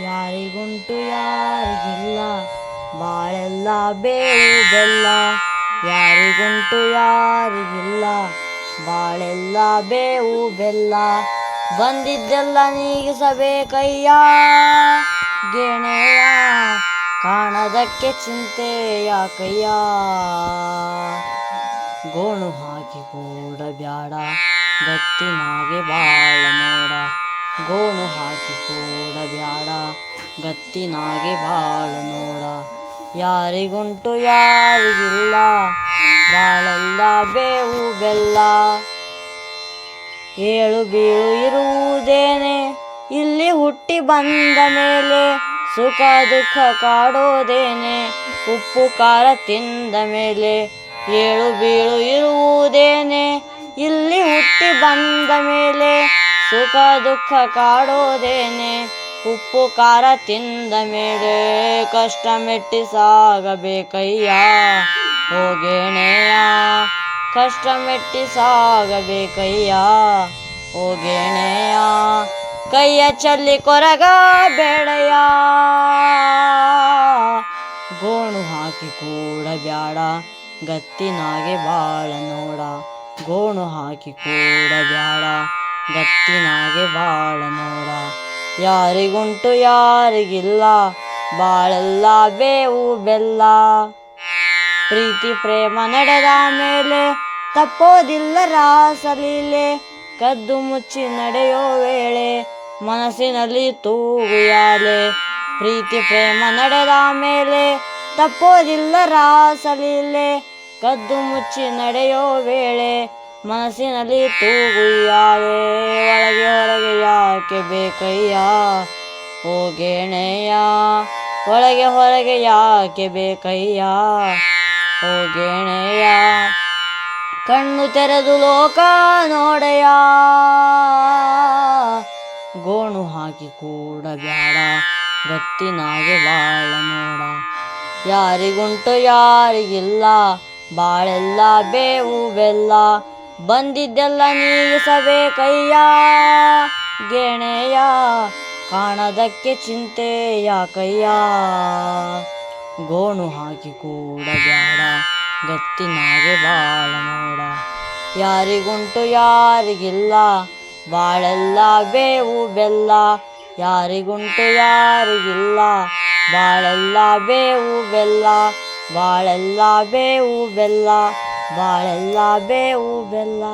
ಯಾರಿಗುಂಟು ಯಾರಿಗಿಲ್ಲ, ಬಾಳೆಲ್ಲ ಬೇವು ಬೆಲ್ಲ ಯಾರಿಗುಂಟು ಯಾರಿಗಿಲ್ಲ, ಬಾಳೆಲ್ಲ ಬೇವು ಬೆಲ್ಲ ಬಂದಿದ್ದೆಲ್ಲ ನೀಗಿಸಬೇಕಯ್ಯ ಗೆಣೆಯ? ಕಾಣದಕ್ಕೆ ಚಿಂತೆ ಯಾಕಯ್ಯ ಗೋಣು ಹಾಕಿ ಕೂಡ ಬ್ಯಾಡ ಗತ್ತಿನಾಗೆ ಬಾಳ ನೋಡ. ಗೋಣು ಹಾಕಿ ಕೂಡ ಬ್ಯಾಡ, ಗತ್ತಿನಾಗೆ ಬಾಳ ನೋಡ. ಯಾರಿಗುಂಟು ಯಾರಿಗಿಲ್ಲ, ಬಾಳೆಲ್ಲ ಬೇವು ಬೆಲ್ಲ. ಏಳು ಬೀಳು ಇರುವುದೇನೆ, ಇಲ್ಲಿ ಹುಟ್ಟಿ ಬಂದ ಮೇಲೆ ಸುಖ ದುಃಖ ಕಾಡೋದೇನೆ, ಉಪ್ಪು ಖಾರ ತಿಂದ ಮೇಲೆ ಏಳು ಬೀಳು ಇರುವುದೇನೆ, ಇಲ್ಲಿ ಹುಟ್ಟಿ ಬಂದ ಮೇಲೆ ಸುಖ ದುಃಖ ಕಾಡೋದೇನೆ ಉಪ್ಪು ಖಾರ ತಿಂದ ಮೇಲೆ ಕಷ್ಟ ಮೆಟ್ಟಿ ಸಾಗಬೇಕಯ್ಯ ಹೋಗೇಣೆಯ ಕಷ್ಟ ಮೆಟ್ಟಿ ಸಾಗಬೇಕಯ್ಯ ಹೋಗೇಣೆಯ ಕೈಯ ಚಲ್ಲಿ ಕೊರಗ ಬೇಡಯ್ಯ. ಗೋಣು ಹಾಕಿ ಕೂಡ ಬ್ಯಾಡ. ಗತ್ತಿನಾಗೆ ಬಾಳ ನೋಡ. ಗೋಣು ಹಾಕಿ ಕೂಡ ಬ್ಯಾಡ. ಗತ್ತಿನಾಗೆ ಬಾಳ ನೋಡ ಯಾರಿಗುಂಟು ಯಾರಿಗಿಲ್ಲ, ಬಾಳೆಲ್ಲ ಬೇವು ಬೆಲ್ಲ. ಪ್ರೀತಿ ಪ್ರೇಮ ನಡೆದ ಮೇಲೆ ತಪ್ಪೋದಿಲ್ಲ ರಾಸಲೀಲೆ ಕದ್ದು ಮುಚ್ಚಿ ನಡೆಯೋ ವೇಳೆ ಮನಸ್ಸಿನಲ್ಲಿ ತೂಗುಯಾಲೆ ಪ್ರೀತಿ ಪ್ರೇಮ ನಡೆದ ಮೇಲೆ ತಪ್ಪೋದಿಲ್ಲ ರಾಸಲೀಲೆ ಕದ್ದು ಮುಚ್ಚಿ ನಡೆಯೋ ವೇಳೆ ಮನಸ್ಸಿನಲ್ಲಿ ತೂಗುಯ್ಯಾರೇ ಒಳಗೆ ಹೊರಗೆ ಯಾಕೆ ಬೇಕಯ್ಯ? ಹೋಗೇಣೆಯ ಒಳಗೆ ಹೊರಗೆ ಯಾಕೆ ಬೇಕಯ್ಯ? ಹೋಗೇಣೆಯ ಕಣ್ಣು ತೆರೆದು ಲೋಕ ನೋಡೆಯ ಗೋಣು ಹಾಕಿ ಕೂಡ ಬ್ಯಾಡ ಗತ್ತಿನಾಗೆ ಬಾಳ ನೋಡ. ಯಾರಿಗುಂಟು ಯಾರಿಗಿಲ್ಲ, ಬಾಳೆಲ್ಲ ಬೇವು ಬೆಲ್ಲ. ಬಂದಿದ್ದೆಲ್ಲ ನೀಗಿಸಬೇಕಯ್ಯ ಗೆಣೆಯ ಕಾಣದಕ್ಕೆ ಚಿಂತೆ ಯಾಕಯ್ಯ ಗೋಣು ಹಾಕಿ ಕೂಡ ಬೇಡ ಗತ್ತಿನಾಗೆ ಬಾಳ ನೋಡ. ಯಾರಿಗುಂಟು ಯಾರಿಗಿಲ್ಲ, ಬಾಳೆಲ್ಲ ಬೇವು ಬೆಲ್ಲ. ಯಾರಿಗುಂಟು ಯಾರಿಗಿಲ್ಲ, ಬಾಳೆಲ್ಲ ಬೇವು ಬೆಲ್ಲ, ಬಾಳೆಲ್ಲ ಬೇವು ಬೆಲ್ಲ. ಬಾಳೆಲ್ಲ ಬೇವು ಬೆಲ್ಲ